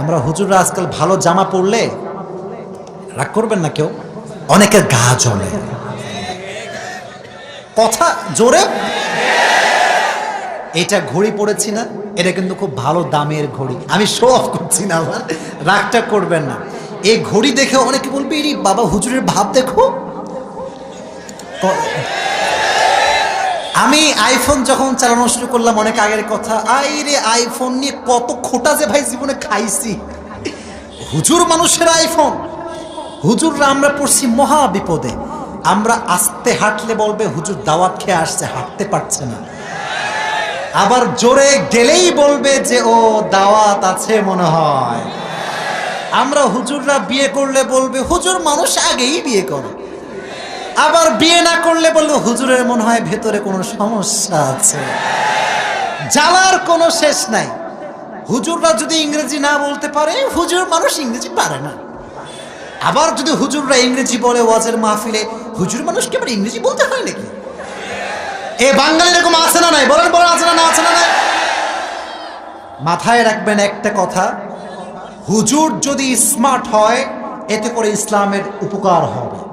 আমরা হুজুররা আজকাল ভালো জামা পরলে রাগ করবেন না কেউ? অনেকের গা জ্বলে। কথা জোরে? এটা ঘড়ি পড়েছি না, এটা কিন্তু খুব ভালো দামের ঘড়ি। আমি শো অফ করছি না, আমার রাগটা করবেন না। এই ঘড়ি দেখে অনেকে বলবে বাবা, হুজুরের ভাব দেখো। আমি আইফোন যখন চালানো শুরু করলাম, অনেক আগের কথা আই রে আইফোন নিয়ে কত খোটা যে ভাই জীবনে খাইছি। হুজুর মানুষের আইফোন হুজুররা আমরা পড়ছি মহা বিপদে। আমরা আস্তে হাঁটলে বলবে, হুজুর দাওয়াত খেয়ে আসছে, হাঁটতে পারছে না। আবার জোরে গেলেই বলবে যে, ও, দাওয়াত আছে মনে হয়। আমরা হুজুররা বিয়ে করলে বলবে, হুজুর মানুষ আগেই বিয়ে করে। আবার বিয়ে না করলে বলবে, হুজুরের মনে হয় ভেতরে কোনো সমস্যা আছে। জ্বালার কোনো শেষ নাই। হুজুররা যদি ইংরেজি না বলতে পারে, হুজুর মানুষ ইংরেজি পারে না। আবার যদি হুজুররা ইংরেজি বলে ওয়াজের মাহফিলে, হুজুর মানুষকে আবার ইংরেজি বলতে হয় নাকি? এ বাঙালি এরকম আছে না নাই? বলেন বলেন, আছে না না আছে না নাই? মাথায় রাখবেন একটা কথা, হুজুর যদি স্মার্ট হয়, এতে করে ইসলামের উপকার হবে।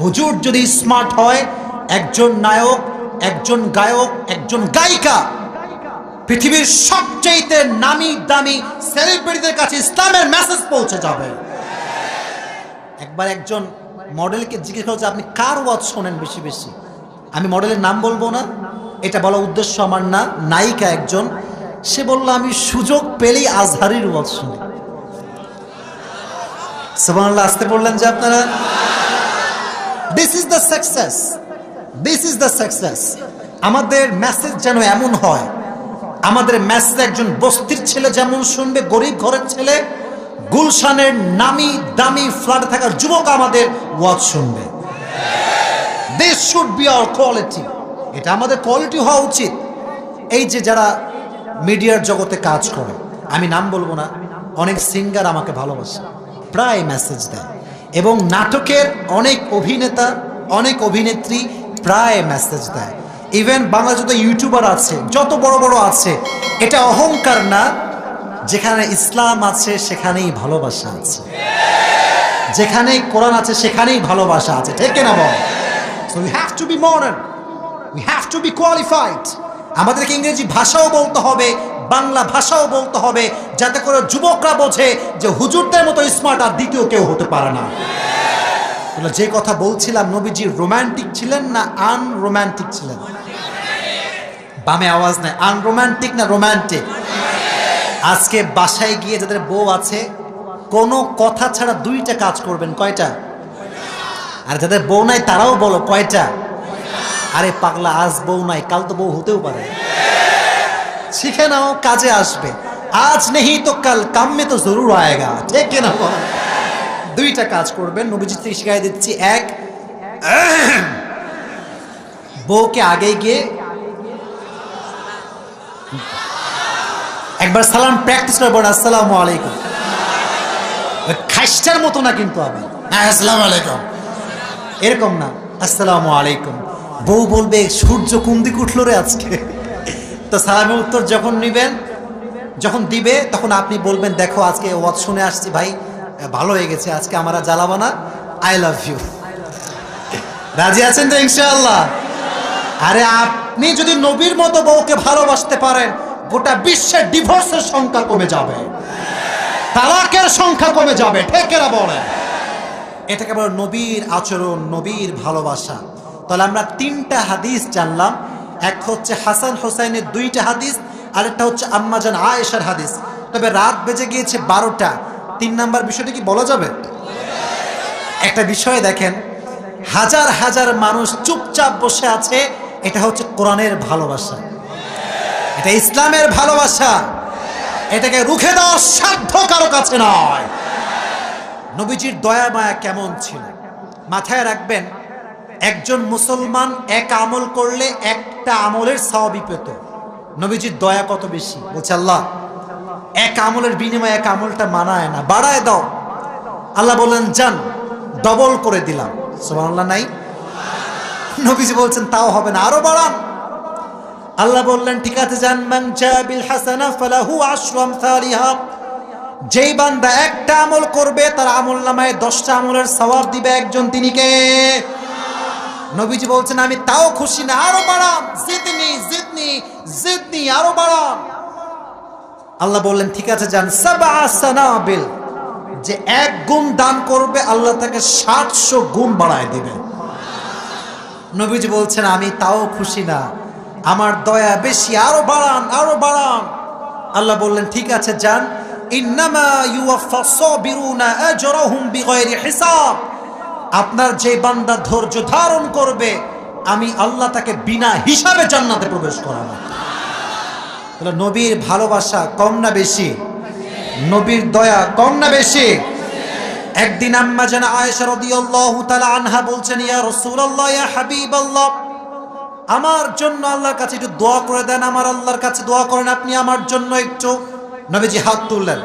হুজুর যদি স্মার্ট হয়, একজন নায়ক, একজন গায়ক, একজন গায়িকা, পৃথিবীর সবচেয়ে নামি দামি সেলিব্রিটিদের কাছে ইসলামের মেসেজ পৌঁছে যাবে। একবার একজন মডেলকে জিজ্ঞেস করছে, আপনি কার ওয়াজ শোনেন বেশি বেশি? আমি মডেলের নাম বলব না। এটা বলা উদ্দেশ্য আমার না, নায়িকা একজন। সে বলল, আমি সুযোগ পেলেই আজহারির ওয়াজ শুনি। সুবহানাল্লাহ, আসতে বললেন যে আপনারা। This is the success this is the success আমাদের মেসেজ যেন এমন হয়। আমাদের মেসেজ একজন বস্তির ছেলে যেমন শুনবে, গরিব ঘরের ছেলে, গুলশানের নামি দামি ফ্ল্যাটে থাকা যুবক আমাদের ওয়াজ শুনবে। This should be our quality এটা আমাদের কোয়ালিটি হওয়া উচিত। এই যে যারা মিডিয়ার জগতে কাজ করে, আমি নাম বলব না, অনেক সিঙ্গার আমাকে ভালোবাসে। প্রায় মেসেজ দেয়। এবং নাটকের অনেক অভিনেতা, অনেক অভিনেত্রী প্রায় মেসেজ দেয়। ইভেন বাংলা যত ইউটিউবার আছে, যত বড় বড় আছে, এটা অহংকার না, যেখানে ইসলাম আছে সেখানেই ভালোবাসা আছে। যেখানেই কোরআন আছে সেখানেই ভালোবাসা আছে, ঠিক না বল? So have to be modern we have to be qualified আমাদেরকে ইংরেজি ভাষাও বলতে হবে বাংলা ভাষাও বলতে হবে, যাতে করে যুবকরা বোঝে যে হুজুরদের মতো স্মার্ট আর দ্বিতীয় কেউ হতে পারে না। যে কথা বলছিলাম, নবীজি রোমান্টিক ছিলেন না আনরোম্যান্টিক ছিলেন? বামে আওয়াজ নাই আনরোম্যান্টিক না রোমান্টিক আজকে বাসায় গিয়ে যাদের বউ আছে, কোনো কথা ছাড়া দুইটা কাজ করবেন, কয়টা? আর যাদের বউ নাই, তারাও বলো, কয়টা? আরে পাগলা, আজ বউ নাই, কাল তো বউ হতেও পারে। শিখে নাও কাজে আসবে। আজ নেই তো কাল কাম্যে তো জরুর আয়েগা। ঠিক না দুইটা কাজ করবেন নবীজি থেকে শিখাই দিচ্ছি। এক বউকে আগে গিয়ে একবার সালাম প্র্যাকটিস করবেন আসসালামু আলাইকুম। খাইস্টার মতো না কিন্তু আমি হ্যাঁ আসসালামু আলাইকুম। এরকম না আসসালামু আলাইকুম। বউ বলবে সূর্য কোন দিকে উঠল রে আজকে? তো সালামের উত্তর যখন নিবেন, যখন দিবে, তখন আপনি বলবেন, দেখো, আজকে ওয়াজ শুনে আসছি, ভাই, ভালো হয়ে গেছে, আজকে আমরা জ্বালাবো না আই লাভ ইউ রাজি আছেন তো, ইনশাআল্লাহ? আরে, আপনি যদি নবীর মতো বউকে ভালোবাসতে পারেন, গোটা বিশ্বের ডিভোর্সের সংখ্যা কমে যাবে। তালাকের সংখ্যা কমে যাবে ঠেকেরা বলেন? এটাকে বলে নবীর আচরণ, নবীর ভালোবাসা। তাহলে আমরা তিনটা হাদিস জানলাম। এক হচ্ছে হাসান হোসাইনের দুইটা হাদিস, আরেকটা হচ্ছে আম্মাজান আয়েশার হাদিস। তবে রাত বেজে গিয়েছে বারোটা। তিন নাম্বার বিষয়টা কি বলা যাবে? একটা বিষয় দেখেন, হাজার হাজার মানুষ চুপচাপ বসে আছে, এটা হচ্ছে কোরআনের ভালোবাসা। এটা ইসলামের ভালোবাসা। এটাকে রুখে দেওয়ার সাধ্য কারও কাছে নয়। নবীজির দয়া মায়া কেমন ছিল? মাথায় রাখবেন, একজন মুসলমান এক আমল করলে একটা আমলের সওয়াবই পেত। নবীজির দয়া কত বেশি? বলছে, আল্লাহ, এক আমলের বিনিময়ে এক আমলটা মানায় না, বাড়ায় দাও। আল্লাহ বললেন যান ডবল করে দিলাম। সুবহানাল্লাহ, নাই? নবীজি বলছেন, তাও হবে না, আরও বাড়ান। আল্লাহ বললেন, ঠিক আছে যান যেই বান্দা একটা আমল করবে, তার আমল নামায় দশটা আমলের সওয়াব দিবে একজন, তিনি কে? নবীজি বলছেন, আমি তাও খুশি না। আরও বাড়ান। জিদনি জিদনি জিদনি আরও বাড়ান। আল্লাহ বললেন, ঠিক আছে, যান। সানাবিল। যে এক গুণ দান করবে, আল্লাহ তাকে ষাটশো গুণ বাড়ায় দিবে। নবীজি বলছেন, আমি তাও খুশি না। আমার দয়া বেশি। আরও বাড়ান আরও বাড়ান। আল্লাহ বললেন, ঠিক আছে, যান। ইন্নামা ইউওয়াফা সাবিরুনা আজরাহুম বিগাইরি হিসাব। আপনার যে বান্দা ধৈর্য ধারণ করবে, আমি আল্লাহ তাকে বিনা হিসাবে জান্নাতে প্রবেশ করাবো। তাহলে নবীর ভালোবাসা কম না বেশি? নবীর দয়া কম না বেশি? একদিন আম্মা যেন আয়েশা রাদিয়াল্লাহু তাআলা আনহা বলছেন, ইয়া রাসূলুল্লাহ, ইয়া হাবিবাল্লাহ, আমার জন্য আল্লাহর কাছে একটু দোয়া করে দেন, আমার আল্লাহর কাছে দোয়া করেন, আপনি আমার জন্য একটু নবীজি হাত তুললেন।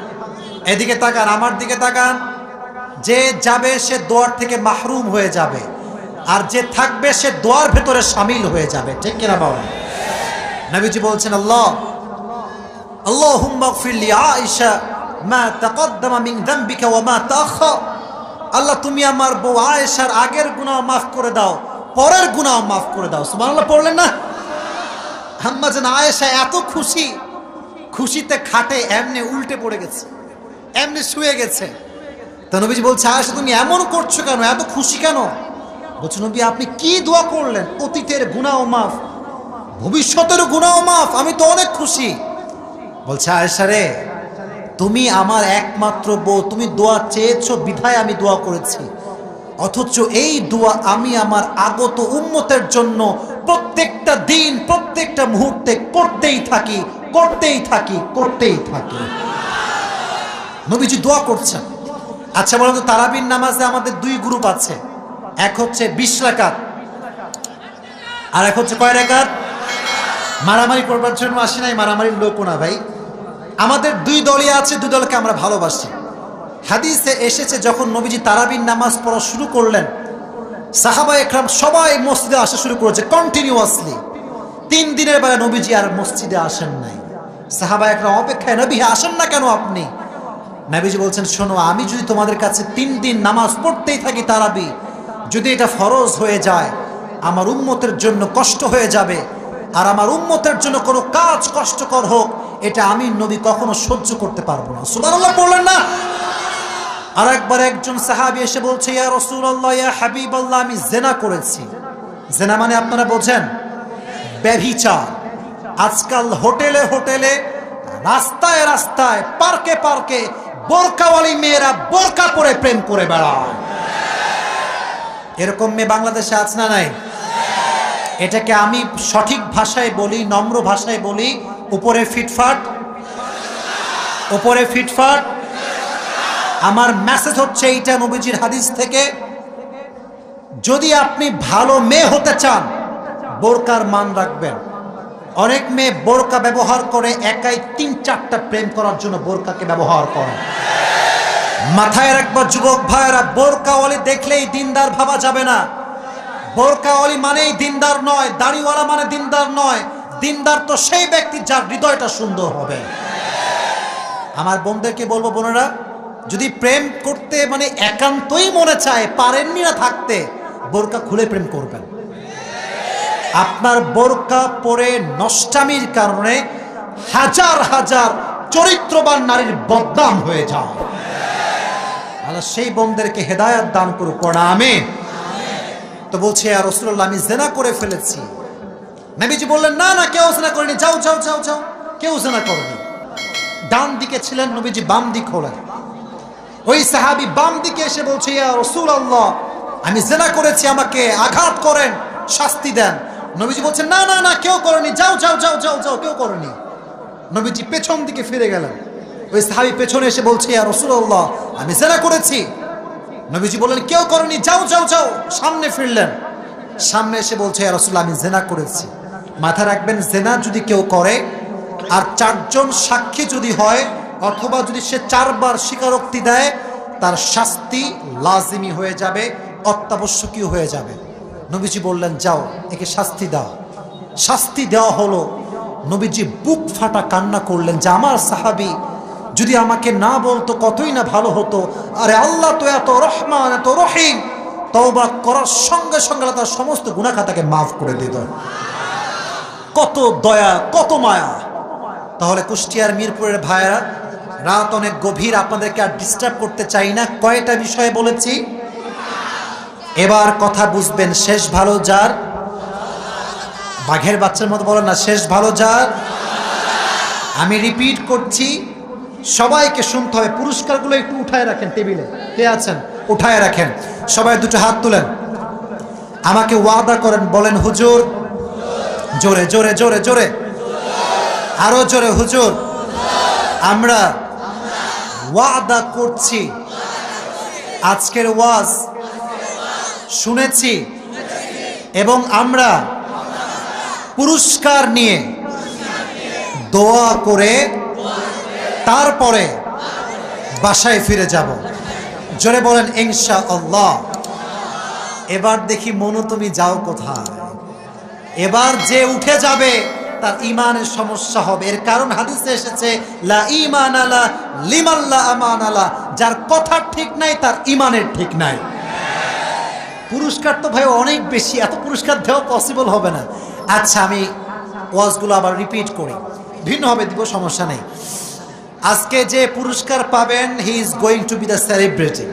এদিকে তাকান, আমার দিকে তাকান। যে যাবে সে দোয়ার থেকে মাহরুম হয়ে যাবে। আর যে থাকবে সে দোয়ার ভেতরে সামিল হয়ে যাবে। ঠিক কিনা বাবা নবীজি বলছেন, আল্লাহ, আল্লাহুম্মা গফির লি আয়েশা মা তাকদ্দামা মিন যামবিকা ওয়া মা তাআখার আল্লাহ, তুমি আমার বউ আয়েশার আগের গুনাহ মাফ করে দাও, পরের গুনাহ মাফ করে দাও। সুবহানাল্লাহ, পড়লেন না? আম্মা যেন আয়েশা এত খুশি, খুশিতে খাটে এমনি উল্টে পড়ে গেছে, এমনি শুয়ে গেছে। তা নবীজি বলছে, আয়েশা, তুমি এমন করছ কেন? এত খুশি কেন? বলছে, নবী, আপনি কি দোয়া করলেন? অতীতের গুনাহ মাফ, ভবিষ্যতের গুনাহ মাফ, আমি তো অনেক খুশি। বলছে, আয়েশা রে, তুমি আমার একমাত্র বউ, তুমি দোয়া চেয়েছো, বিধায় আমি দোয়া করেছি। অথচ এই দোয়া আমি আমার আগত উম্মতের জন্য প্রত্যেকটা দিন, প্রত্যেকটা মুহূর্তে করতেই থাকি করতেই থাকি করতেই থাকি। নবীজি দোয়া করছেন। আচ্ছা বলুন তো, তারাবির নামাজে আমাদের দুই গ্রুপ আছে। এক হচ্ছে বিশ রাকাত, আর এক হচ্ছে কয় রাকাত? মারামারি করবার জন্য আসি নাই, মারামারির লোকও না ভাই। আমাদের দুই দলই আছে, দুই দলকে আমরা ভালোবাসি। হাদিসে এসেছে, যখন নবীজি তারাবির নামাজ পড়া শুরু করলেন, সাহাবা একরাম সবাই মসজিদে আসা শুরু করেছে কন্টিনিউয়াসলি তিন দিনের বেলা নবীজি আর মসজিদে আসেন নাই। সাহাবা একরাম অপেক্ষায়, নবী, আসেন না কেন আপনি? নবীজি বলছেন, শোনো, আমি যদি তোমাদের কাছে তিন দিন নামাজ পড়তেই থাকি তারাবি যদি এটা ফরজ হয়ে যায়, আমার উম্মতের জন্য কষ্ট হয়ে যাবে, আর আমার উম্মতের জন্য কোনো কাজ কষ্টকর হোক, এটা আমি নবী কখনো সহ্য করতে পারব না। সুবহানাল্লাহ বললেন না? আর একবার একজন সাহাবি এসে বলছে, ইয়া রাসূলুল্লাহ, ইয়া হাবিবাল্লাহ, আমি জেনা করেছি। জেনা মানে আপনারা বোঝেন? ব্যভিচার। আজকাল হোটেলে হোটেলে রাস্তায় রাস্তায়, পার্কে পার্কে বোরকাওয়ালি মেয়েরা বোরকা পরে প্রেম করে বেড়ায়। এরকম মেয়ে বাংলাদেশে আছে না নাই? এটাকে আমি সঠিক ভাষায় বলি, নম্র ভাষায় বলি, উপরে ফিটফাট উপরে ফিটফাট আমার মেসেজ হচ্ছে এইটা নবীজির হাদিস থেকে, যদি আপনি ভালো মেয়ে হতে চান, বোরকার মান রাখবেন। অনেক মেয়ে বোরকা ব্যবহার করে একাই তিন চারটা প্রেম করার জন্য বোরকাকে ব্যবহার করে। মাথায় রাখবার যুবক ভাইয়েরা, বোরকাওয়ালি দেখলেই দিনদার ভাবা যাবে না। বোরকাওয়ালি মানেই দিনদার নয়, দাড়িওয়ালা মানে দিনদার নয়। দিনদার তো সেই ব্যক্তি যার হৃদয়টা সুন্দর হবে। আমার বোনদেরকে বলব, বোনেরা, যদি প্রেম করতে মানে একান্তই মনে চায়, পারেননি না থাকতে, বোরকা খুলে প্রেম করবেন। আপনার বোরকা পরে নষ্টামির কারণে হাজার হাজার চরিত্রবান নারীর বদনাম হয়ে যায়। আল্লাহ সেই বোনদেরকে হেদায়াত দান করুক কোনা আমি তো বলছে আর রসুল্লাহ আমি জেনা করে ফেলেছি। নবীজি বললেন, না না, কেউ জেনা করেনি। যাও যাও যাও যাও। কেউ জেনা করেনি। ডান দিকে ছিলেন নবীজি, বাম দিক হলেন। ওই সাহাবি বাম দিকে এসে বলছে, ইয়া রসুল আমি জেনা করেছি, আমাকে আঘাত করেন, শাস্তি দেন। নবীজি বলছেন, না না না, কেউ করেনি। যাও যাও যাও যাও যাও, কেউ করেনি। নবীজি পেছন দিকে ফিরে গেলেন। ওই সাহাবি পেছনে এসে বলছে, ইয়া রসুল আল্লাহ আমি জেনা করেছি। নবীজি বললেন, কেউ করেনি। যাও যাও যাও। সামনে ফিরলেন। সামনে এসে বলছে আর রসুল্লাহ আমি জেনা করেছি। মাথা রাখবেন, জেনা যদি কেউ করে, আর চারজন সাক্ষী যদি হয়, অথবা যদি সে চারবার স্বীকারোক্তি দেয়, তার শাস্তি লাজিমি হয়ে যাবে, অত্যাবশ্যকীয় হয়ে যাবে। নবীজি বললেন, যাও, একে শাস্তি দাও। শাস্তি দেওয়া হলো। নবীজি বুক ফাটা কান্না করলেন যে, আমার সাহাবি যদি আমাকে না বলতো কতই না ভালো হতো। আরে আল্লাহ তো এত রহমান, এত রহিম। তওবা করার সঙ্গে সঙ্গে তার সমস্ত গুণাখাতাকে মাফ করে দিত। কত দয়া, কত মায়া। তাহলে কুষ্টিয়ার মিরপুরের ভাইয়েরা, রাত অনেক গভীর, আপনাদেরকে আর ডিস্টার্ব করতে চাই না। কয়টা বিষয়ে বলেছি? এবার কথা বুঝবেন, শেষ ভালো যার? বাঘের বাচ্চার মতো বলেন না, শেষ ভালো যার? আমি রিপিট করছি, সবাইকে শুনতে হবে, পুরস্কারগুলো একটু উঠায় রাখেন টেবিলে। কে আছেন? উঠায় রাখেন। সবাই দুটো হাত তুলেন। আমাকে ওয়াদা করেন, বলেন, হুজুর। জোরে জোরে জোরে জোরে। আরও জোরে, হুজুর। আমরা ওয়াদা করছি। আজকের ওয়াজ শুনেছি এবং আমরা পুরস্কার নিয়ে দোয়া করে তারপরে বাসায় ফিরে যাব। জোরে বলেন ইনশা আল্লাহ এবার দেখি মনু তুমি যাও কোথায়। এবার যে উঠে যাবে, তার ইমানের সমস্যা হবে। এর কারণ হাদিসে এসেছে, লা ইমান আলা লিমাল্লা আমান আলা যার কথা ঠিক নাই, তার ইমানের ঠিক নাই। পুরস্কার তো ভাই অনেক বেশি, এত পুরস্কার দেওয়া পসিবল হবে না। আচ্ছা আমি ওয়াজগুলো আবার রিপিট করি। ভিন্ন হবে, দিব, সমস্যা নেই। আজকে যে পুরস্কার পাবেন he is going to be the celebrity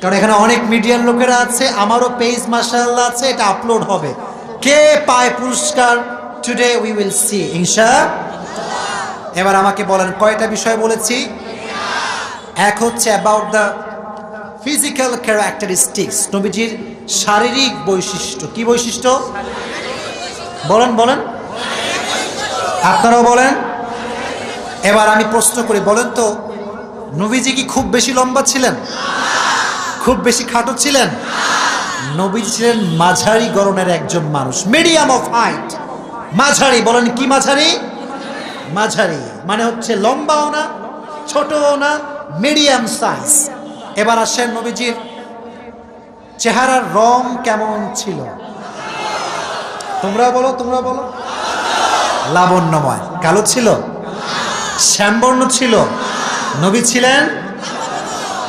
কারণ এখানে অনেক মিডিয়ার লোকেরা আছে, আমারও পেজ মাসাল্লাহ আছে, এটা আপলোড হবে। কে পায় পুরস্কার? টুডে উই উইল সি ইনশা এবার আমাকে বলেন, কয়টা বিষয় বলেছি? এক হচ্ছে অ্যাবাউট দ্য ফিজিক্যাল ক্যারেক্টারিস্টিক্স নবীজির শারীরিক বৈশিষ্ট্য। কি বৈশিষ্ট্য? বলেন বলেন। আপনারাও বলেন। এবার আমি প্রশ্ন করি, বলেন তো, নবীজি কি খুব বেশি লম্বা ছিলেন? খুব বেশি খাটো ছিলেন? নবীজি ছিলেন মাঝারি গরনের একজন মানুষ। Medium of height. মাঝারি, বলেন কি মাঝারি? মাঝারি। মানে হচ্ছে লম্বাও না, ছোটও না, মিডিয়াম সাইজ। এবার আসেন নবীজির চেহারার রং কেমন ছিল? তোমরা বলো তোমরা বলো। লাবণ্যময়। কালো ছিল? শ্যামবর্ণ ছিল? নবী ছিলেন?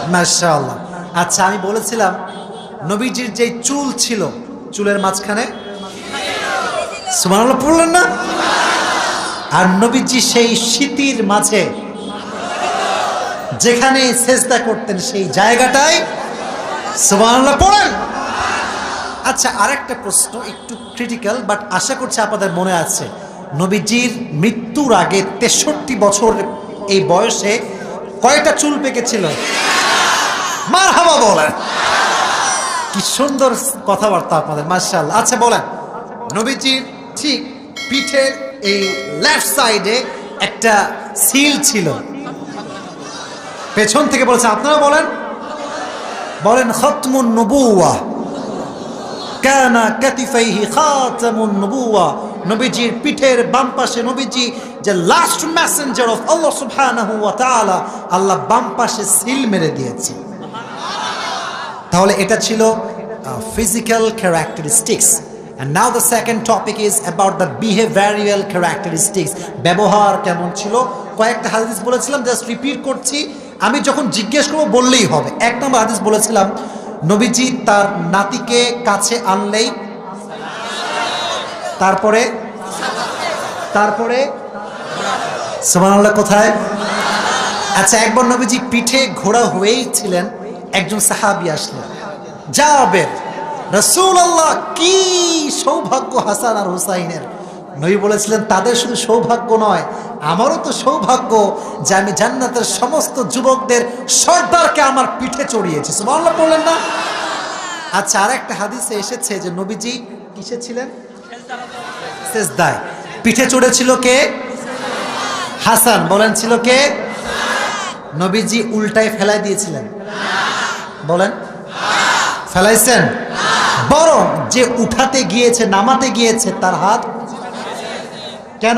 মাশাআল্লাহ। আচ্ছা আমি বলেছিলাম, নবীজির যে চুল ছিল, চুলের মাঝখানে? সুবহানাল্লাহ, পড়লেন না? আর নবীজি সেই শীতির মাঝে, যেখানে চেষ্টা করতেন, সেই জায়গাটায় সুবহানাল্লাহ, পড়েন। আচ্ছা আরেকটা প্রশ্ন, একটু ক্রিটিক্যাল বাট আশা করছি আপনাদের মনে আছে। নবীজির মৃত্যুর আগে তেষট্টি বছর এই বয়সে কয়টা চুল পেকেছিল? মার হাবা বলেন। কি সুন্দর কথাবার্তা আপনাদের মার্শাল আচ্ছা বলেন। নবীজির ঠিক পিঠের এই লেফট সাইডে একটা সিল ছিল। পেছন থেকে বলেছে, আপনারা বলেন বলেন, খতমুন নবুয়া কানা কাতিফাইহি খাতামুন নবুয়া নবীজির পিঠের বাম পাশে নবীজি, যে লাস্ট মেসেঞ্জার অফ আল্লাহ সুবহানাহু ওয়া তাআলা, আল্লাহ বাম পাশে সিল মেরে দিয়েছে। তাহলে এটা ছিল physical characteristics And now the second topic is about the behavioral characteristics. ব্যবহার কেমন ছিল? কয়েকটা হাদিস বলেছিলাম জাস্ট রিপিট করছি। আমি যখন জিজ্ঞেস করব, বললেই হবে। এক নম্বর হাদিস বলেছিলাম, নবীজি তার নাতিকে কাছে আনলেই, তারপরে তারপরে কোথায়? আচ্ছা একবার নবীজি পিঠে ঘোড়া হয়েই ছিলেন, একজন সাহাবি আসলেন। যাবেন রসুল আল্লাহ কি সৌভাগ্য হাসান আর হুসাইনের। নবী বলেছিলেন, তাদের শুধু সৌভাগ্য নয়, আমারও তো সৌভাগ্য যে আমি জান্নাতের সমস্ত যুবকদের সর্দারকে আমার পিঠে চড়িয়েছি। সুবহানাল্লাহ বললেন না? আচ্ছা আর একটা হাদিসে এসেছে যে নবীজি কিসে ছিলেন? সেজদায়। পিঠে চড়েছিল কে? হাসান। বলেন, ছিল কে? নবীজি উল্টায় ফেলাই দিয়েছিলেন। বলেন। ফেলাইছেন? বরং যে উঠাতে গিয়েছে, নামাতে গিয়েছে, তার হাত কেন?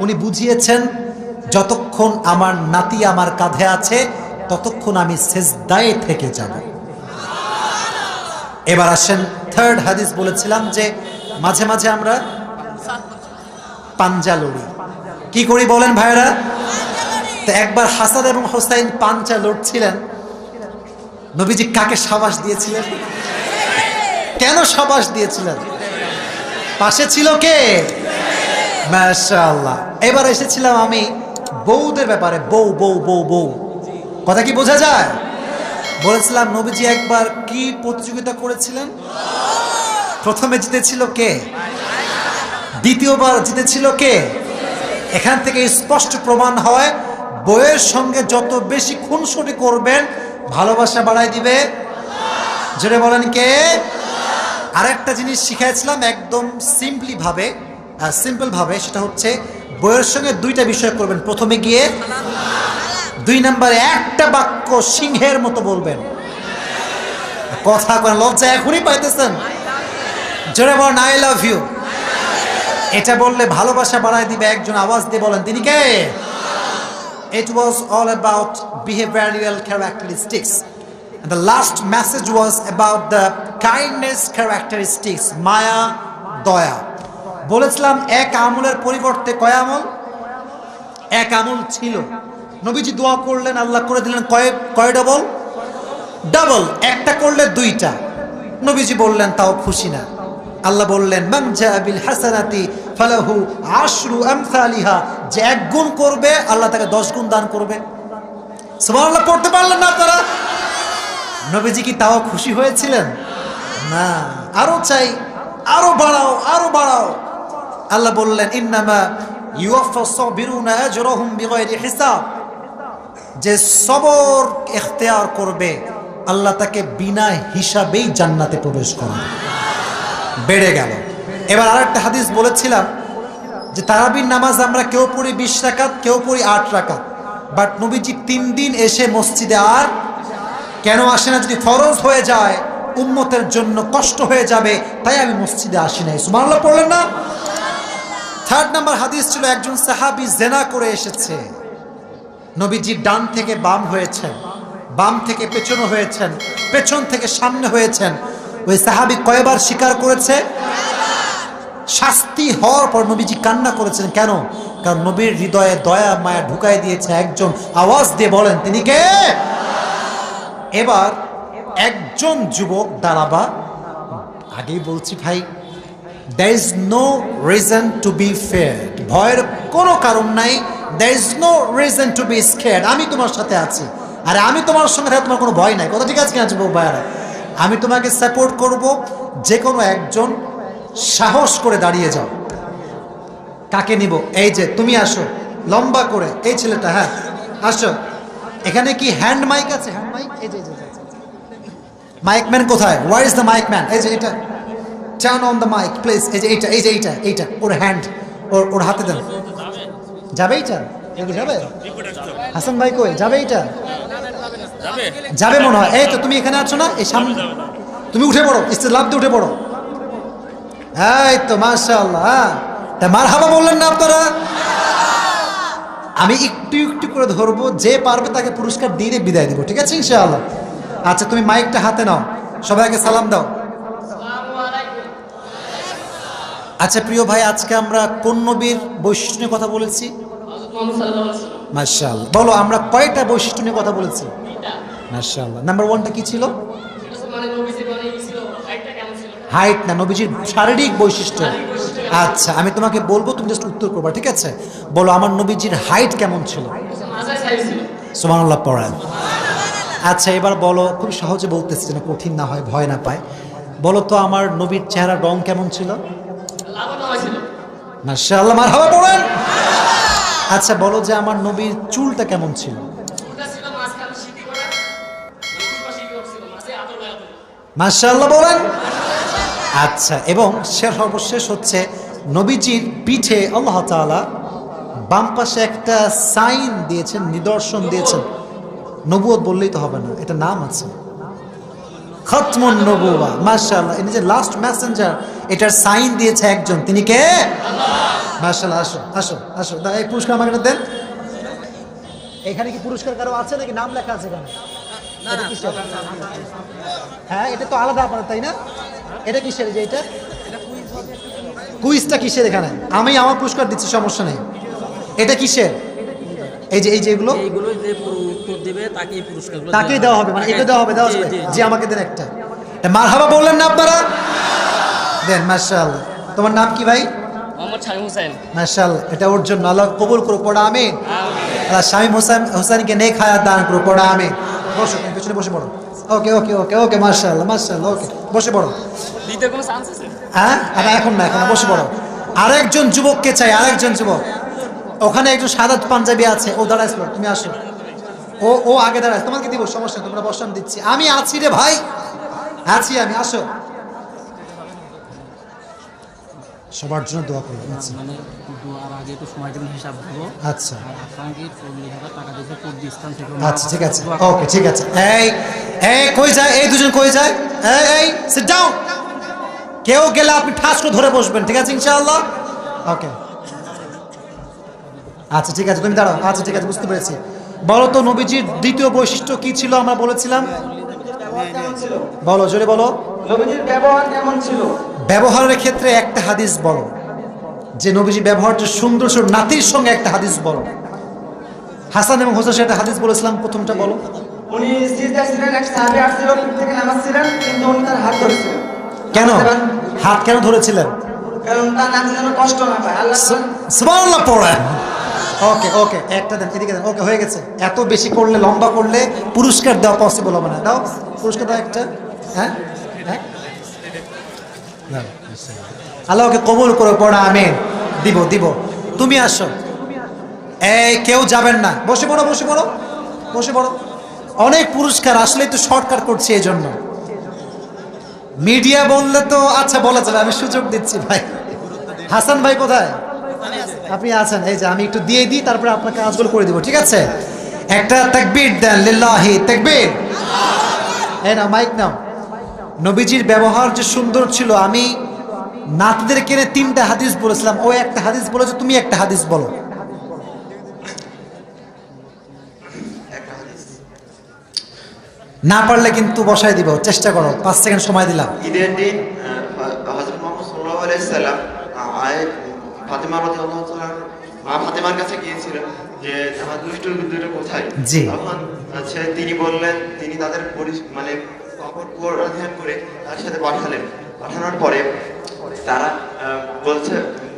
উনি বুঝিয়েছেন, যতক্ষণ আমার নাতি আমার কাঁধে আছে, ততক্ষণ আমি সেজদায় থেকে যাব। এবার আসেন থার্ড হাদিস বলেছিলাম যে, মাঝে মাঝে আমরা পাঞ্জা লড়ি। কি করি বলেন ভাইরা তো একবার হাসান এবং হোসাইন পাঞ্জা লড়ছিলেন। নবীজি কাকে সাবাস দিয়েছিলেন? কেন সাবাস দিয়েছিলেন? পাশে ছিল কে? মাশাআল্লাহ। এবার এসেছিলাম আমি বউদের ব্যাপারে, বউ বউ বউ বউ। কথা কি বোঝা যায়? বলেছিলাম, নবীজি একবার কি প্রতিযোগিতা করেছিলেন? প্রথমে জিতেছিল কে? দ্বিতীয়বার জিতেছিল কে? এখান থেকে স্পষ্ট প্রমাণ হয় বইয়ের সঙ্গে যত বেশি খুনসুটি করবেন, ভালোবাসা বাড়াই দিবে। জোরে বলেন কে? আরেকটা জিনিস শিখাইছিলাম একদম সিম্পলি ভাবে সিম্পল ভাবে সেটা হচ্ছে বইয়ের সঙ্গে দুইটা বিষয় করবেন। প্রথমে গিয়ে দুই নম্বরে একটা বাক্য সিংহের মতো বলবেন। কথা কোন লজ্জা এখনই পাইতেছেন। জোরে বলেন আই লাভ ইউ এটা বললে ভালোবাসা বাড়ায় দিবে একজন আওয়াজ দিয়ে বলেন তিনি কে? Was all about behavioral characteristics. And the last message was about the kindness characteristics, মায়া দয়া। বলেছিলাম, এক আমলের পরিবর্তে কয় আমল? এক আমল ছিল। নবীজি দোয়া করলেন, আল্লাহ করে দিলেন, কয় কয় ডবল? ডাবল। একটা করলে দুইটা। নবীজি বললেন, তাও খুশি না। আল্লাহ বললেন, মান জাবিল হাসানাতি ফালাহু আশরু আমসালিহা। যে এক গুণ করবে, আল্লাহ তাকে দশ গুণ দান করবে। সুবহানাল্লাহ, পড়তে পারলেন না আপনারা? নবীজি কি তাও খুশি হয়েছিলেন? না। আরও চাই, আরও বাড়াও আরও বাড়াও। আল্লাহ বললেন, ইন্নামা হিসাব। যে সবর এখতেয়ার করবে, আল্লাহ তাকে বিনা হিসাবেই জান্নাতে প্রবেশ করাবে। বেড়ে গেল। এবার আরেকটা হাদিস বলেছিলাম যে, তারাবির নামাজ আমরা কেউ পড়ি বিশ রাকাত, কেউ পড়ি আট রাকাত। বাট নবীজি তিন দিন এসে মসজিদে আর কেন আসে না? যদি ফরজ হয়ে যায়, উম্মতের জন্য কষ্ট হয়ে যাবে, তাই আমি মসজিদে আসি নাই। সুমাল্লাহ পড়লেন না? থার্ড নাম্বার হাদিস ছিল একজন সাহাবি জেনা করে এসেছে। নবীজি ডান থেকে বাম হয়েছেন, বাম থেকে পেছনে হয়েছেন, পেছন থেকে সামনে হয়েছেন। ওই সাহাবি কয়বার স্বীকার করেছে? শাস্তি হওয়ার পর নবীজি কান্না করেছেন। কেন? কারণ নবীর হৃদয়ে দয়া, মায়া ঢুকাই দিয়েছে একজন। আওয়াজ দিয়ে বলেন, তিনি কে? এবার একজন যুবক দাঁড়াবা। আগেই বলছি ভাই there is no reason to be fair ভয়ের কোনো কারণ নাই। There is no reason to be scared আমি তোমার সাথে আছি। আর আমি তোমার সঙ্গে তোমার কোনো ভয় নাই। কথা ঠিক আছে কিনা ভাইয়ারা? আমি তোমাকে সাপোর্ট করব। যে কোনো একজন সাহস করে দাঁড়িয়ে যাও। কাকে নিব? এই যে, তুমি আসো। লম্বা করে। এই ছেলেটা হ্যাঁ আসো। এখানে কি হ্যান্ড মাইক আছে? হ্যান্ড মাইক এই যে। মাইকম্যান কোথায়? ওয়ার ইজ দ্য মাইকম্যান এই যে, এটা। Turn on the mic please এই যে এইটা, এই যে এইটা এইটা। ওর হ্যান্ড ওর ওর হাতে দেন। যাবে এইটা? যাবে? হাসান ভাই কই? যাবে এইটা? যাবে মনে হয়। এই তো, তুমি এখানে আছো না? এই সামনে তুমি উঠে পড়ো লাভ দিয়ে উঠে পড়ো। এই তো, মাশাআল্লাহ। হ্যাঁ। তা মার হাবা বললেন না আপনারা? আমি একটু একটু করে ধরবো, যে পারবে তাকে পুরস্কার দিয়ে দিয়ে বিদায় দিব, ঠিক আছে ইনশাআল্লাহ? আচ্ছা তুমি মাইকটা হাতে নাও। সবাইকে সালাম দাও। আচ্ছা প্রিয় ভাই আজকে আমরা কোন নবীর বৈশিষ্ট্য নিয়ে কথা বলেছি? মার্শাল বলো আমরা কয়টা বৈশিষ্ট্য নিয়ে কথা বলেছি? মার্শাল্লাহ নাম্বার ওয়ানটা কি ছিল? হাইট না নবীজির শারীরিক বৈশিষ্ট্য। আচ্ছা আমি তোমাকে বলব তুমি জাস্ট উত্তর করবা ঠিক আছে? বলো আমার নবীজির হাইট কেমন ছিল? সুমানুল্লাহ পড়ান। আচ্ছা এবার বলো খুব সহজে বলতেছি যেন কঠিন না হয় ভয় না পায়। বলো তো আমার নবীর চেহারা রং কেমন ছিল? আচ্ছা বলো যে আমার নবীর চুলটা কেমন ছিল? মাশাআল্লাহ বলেন। আচ্ছা এবং সে সর্বশেষ হচ্ছে নবীজির পিঠে আল্লাহ তাআলা বাম পাশে একটা সাইন দিয়েছেন, নিদর্শন দিয়েছেন। নবুয়ত বললেই তো হবে না, এটা নাম আছে। খতমন নবুয়া মাশাআল্লাহ। ইনি যে লাস্ট মেসেঞ্জার এটার সাইন দিয়েছে একজন। তিনি কে? মাশাআল্লাহ আসো আসো আসো। এই পুরস্কার আমাকে দেন। এখানে কি পুরস্কার কারও আছে নাকি? নাম লেখা আছে এখানে? কিসের? হ্যাঁ এটা তো আলাদা আপনার তাই না? এটা কিসের যে এটা? কুইজটা কিসের এখানে? আমি আমার পুরস্কার দিচ্ছি সমস্যা নেই। এটা কিসের? এই যে এই যে এগুলো? যে তাকেই দেওয়া হবে। মানে এগুলো দেওয়া হবে দেওয়া যাবে জি, জি। আমাকে দেন একটা। মারহাবা বললেন না আপনারা? দেন মার্শাল্লাহ তোমার নাম কি ভাই? মোহাম্মদ শামীম হোসেন। মার্শাল্লাহ এটা ওর জন্য আল্লাহ কবুল করো পড়া আমি আল্লাহ শামীম হোসেন হোসেনকে নেক হায়াত দান করো পড়া আমি বসো তুমি পিছনে বসে পড়ো। ওকে ওকে ওকে ওকে মার্শাল্লাহ মার্শাল্লাহ ওকে বসে পড়ো। দ্বিতীয় কোনো চান্স আছে? হ্যাঁ? আরে এখন না এখন বসে পড়ো। আরেকজন যুবককে চাই আরেকজন যুবক। ওখানে একজন সাদা পাঞ্জাবি আছে ও দাঁড়াইছিল তুমি আসো। ও ও আগে দাঁড়ায় তোমাকে দিব সমস্যা তোমরা বসো আমি দিচ্ছি। আমি আছি রে ভাই। আছি আমি আসো। সবার জন্য দোয়া করব আচ্ছা। মানে দোয়ার আগে সময় দিন হিসাব দেবো আচ্ছা। আপনাকে চল্লিশ হাজার টাকা দিয়েছে পূর্ব স্থান থেকে আচ্ছা ঠিক আছে। ওকে ঠিক আছে। এই এই কই যায়? এই দুজন কই যায়? এই এই সিট ডাউন কেউ গেলে আপনি ঠাস করে ধরে বসবেন ঠিক আছে ইনশাআল্লাহ? ওকে। আচ্ছা ঠিক আছে তুমি দাঁড়াও। আচ্ছা ঠিক আছে বুঝতে পেরেছি। বলো তো নবীজির দ্বিতীয় বৈশিষ্ট্য কি ছিল আমরা বলেছিলাম? বলো জোরে বলো। নবীজির ব্যবহার কেমন ছিল? ব্যবহারের ক্ষেত্রে একটা হাদিস বলো যে নবীজি ব্যবহারটা সুন্দর সুন্দর নাতির সঙ্গে একটা হাদিস বলো হাসান এবং হোসেন একটা হাদিস বলেছিলাম প্রথমটা বলো। উনি ছিলেন এক সাহাবী আসছিল থেকে নামাজ ছিলেন কিন্তু উনি তার হাত ধরেছিলেন কেন? হাত কেন ধরেছিলেন? কারণ তার নাতি যেন কষ্ট না পায়। আল্লাহ সুবহানাল্লাহ ওকে ওকে একটা দেন এদিকে দেন ওকে হয়ে গেছে। এত বেশি করলে লম্বা করলে পুরস্কার দেওয়া পসিবল হবে না। দাও পুরস্কার দাও একটা। হ্যাঁ? হ্যাঁ? দাও। আল্লাহ ওকে কবুল করে, পড়া আমি দিব দিব। তুমি আসো। এই, কেউ যাবেন না। বসে পড়ো বসে পড়ো। বসে পড়ো। অনেক পুরস্কার আসলে তো শর্টকাট করছি এই জন্য। মিডিয়া বললে তো আচ্ছা বলা যাবে, আমি সুযোগ দিচ্ছি, ভাই। হাসান ভাই কোথায়? আপনি আছেন, এই যে আমি একটু দিয়ে দিই, তারপরে আপনাকে কাজগুলো করে দিব, ঠিক আছে? একটা তাকবীর দেন, লিল্লাহি তাকবীর। এই না মাইক নাও। নবীজির ব্যবহার যে সুন্দর ছিল আমি নাতদের কেনে তিনটা হাদিস বলেছিলাম। ও একটা হাদিস বলেছে তুমি একটা হাদিস বলো। না পারলে কিন্তু বসাই দিব চেষ্টা করো পাঁচ সেকেন্ড সময় দিলাম। ঈদের দিন হজরত মোহাম্মদ ফাতেমা মা ফাতেমার কাছে গিয়েছিলেন যে আমার কোথায়? জি। তখন হচ্ছে তিনি বললেন তিনি তাদের মানে অধ্যয়ন করে তার সাথে পাঠালেন পাঠানোর পরে তারা বলছে,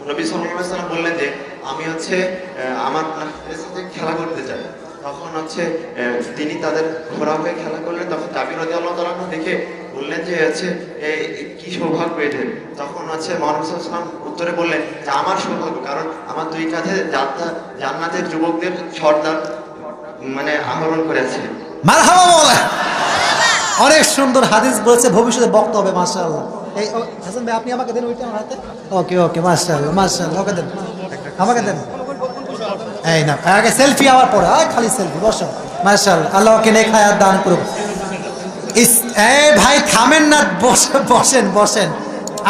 নবী সাল্লাম বললেন যে, আমি হচ্ছে আমার সাথে খেলা করতে চাই। তখন হচ্ছে তিনি তাদের ঘোরা হয়ে খেলা করলেন। তখন জাবির রদি আল্লাহ দেখে বললেন যে হচ্ছে কি সৌভাগ্য এদের। তখন হচ্ছে মহানবী সাল্লাম উত্তরে বললেন যে আমার সৌভাগ্য, কারণ আমার দুই কাঁধে জান্নাত- জান্নাতের যুবকদের সর্দার মানে আহরণ করেছে। মারহাবা অনেক সুন্দর হাদিস বলেছে, ভবিষ্যতে বক্ত হবে, মাশাআল্লাহ। এই হাসান ভাই, আপনি আমাকে দেন ওইটা আমার হাতে? ওকে ওকে, মাশাআল্লাহ মাশাআল্লাহ, ওকে দেন। আমাকে দেন। এই না, আগে সেলফি আবার পরে আর খালি সেলফি, বসো। মাশাআল্লাহ আল্লাহ ওকে নেক হায়াত দান করুক। এই ভাই, থামেন না, বসে, বসেন বসেন।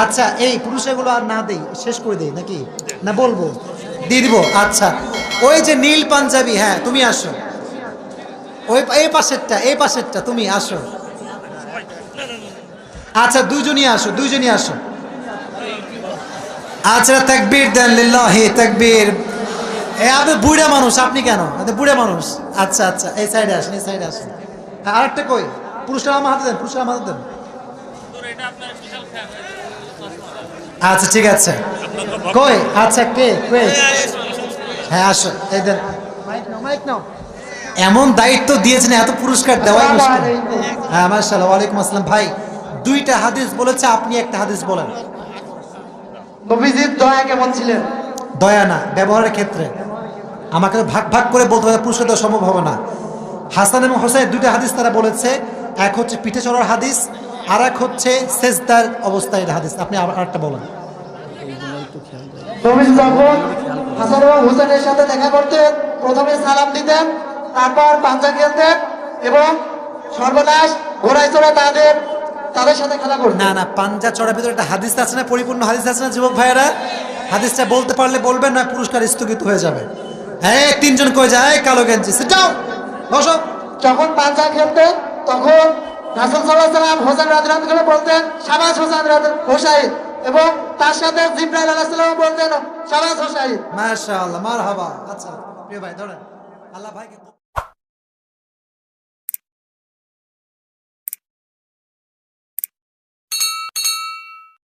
আচ্ছা এই পুরুষেগুলো আর না দেই, শেষ করে দেই, নাকি? না বলব? দিয়ে দিব আচ্ছা। ওই যে নীল পাঞ্জাবি হ্যাঁ তুমি আসো। ওই, এই পাশেরটা এই পাশেরটা, তুমি আসো। আচ্ছা দুইজনই আসো দুজনই আসো। আচ্ছা তাকবীর দেন লিল্লাহি তাকবীর। এ আপনি বুড়া মানুষ আপনি কেন? বুড়া মানুষ। আচ্ছা আচ্ছা এই সাইডে আসেন এই সাইডে আসেন। হ্যাঁ, আরেকটা কই? পুরুষরা আমার হাতে দেন পুরুষরা আমার হাতে দেন। আচ্ছা ঠিক আছে। কই? আচ্ছা কে? কে? হ্যাঁ আসো এই দেন। মাইক নাও মাইক নাও। এমন দায়িত্ব দিয়েছেন এত পুরস্কার দেওয়াই হ্যাঁ মাশাআল্লাহ ওয়ালাইকুম আসসালাম। ভাই দুইটা হাদিস বলেছে আপনি একটা হাদিস বলেন। নবীজির দয়া কেমন ছিলেন? দয়া না ব্যবহারের ক্ষেত্রে। আমাকে ভাগ ভাগ করে বলতে হবে পুরস্কার দেওয়া সম্ভব হবে না। হাসান এবং হোসেন দুইটা হাদিস তারা বলেছে এক হচ্ছে পিঠে চড়ার হাদিস আর এক হচ্ছে সেজদার অবস্থায় হাদিস। আপনি আবার আরেকটা বলেন। হাসান এবং হুসেনের সাথে দেখা করতেন প্রথমে সালাম দিতেন তারপর পাঞ্জা খেলতেন এবং সর্বনাশ ঘোড়ায় চড়ে তাদের তাদের সাথে খেলা করতেন না না পাঞ্জা চড়ার ভিতরে একটা হাদিস আছে না পরিপূর্ণ হাদিস আছে না যুবক ভাইয়েরা? হাদিসটা বলতে পারলে বলবেন না পুরস্কার স্থগিত হয়ে যাবে। হ্যাঁ তিনজন কয়ে যায়? কালো গেঞ্জি। Down, বসো। যখন পাঞ্জা খেলতেন তখন রাসুল সাল্লাহ সাল্লাম হোসেন বলতেন সাবাস হোসেন হোসাইদ এবং তার সাথে জিব্রাইল সাল্লাম বলতেন সাবাস হোসাইদ মাশাআল্লাহ মারহাবা। আচ্ছা প্রিয় ভাই ধরেন। আল্লাহ ভাইকে